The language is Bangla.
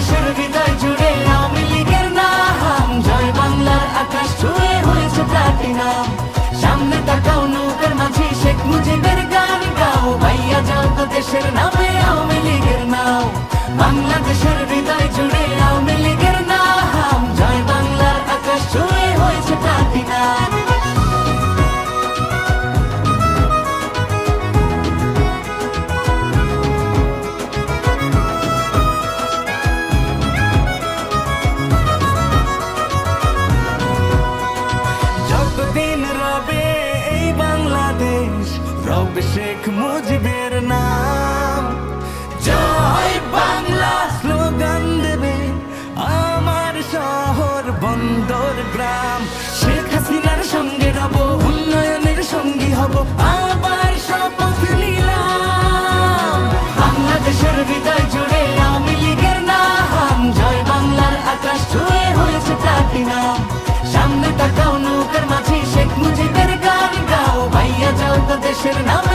বাংলাদেশের হৃদয় জুড়ে আওয়ামী লীগের নাম। জয় বাংলার আকাশ ছুঁয়ে হয়েছে প্লাটিনাম। শেখ মুজিবের নাম। জয় বাংলা স্লোগান দেবে আমার শহর বন্দর গ্রাম। শেখ হাসিনার সঙ্গে রব, উন্নয়নের সঙ্গী হব, আবার শপথ নিলাম। বাংলাদেশের হৃদয় জুড়ে আওয়ামী লীগের নাম। জয় বাংলার আকাশ ছুঁয়ে হয়েছে প্লাটিনাম সামনে তাকাও নৌকার মাঝি, শেখ মুজিবের গান গাও। ভাইয়া যাও তো দেশের নামে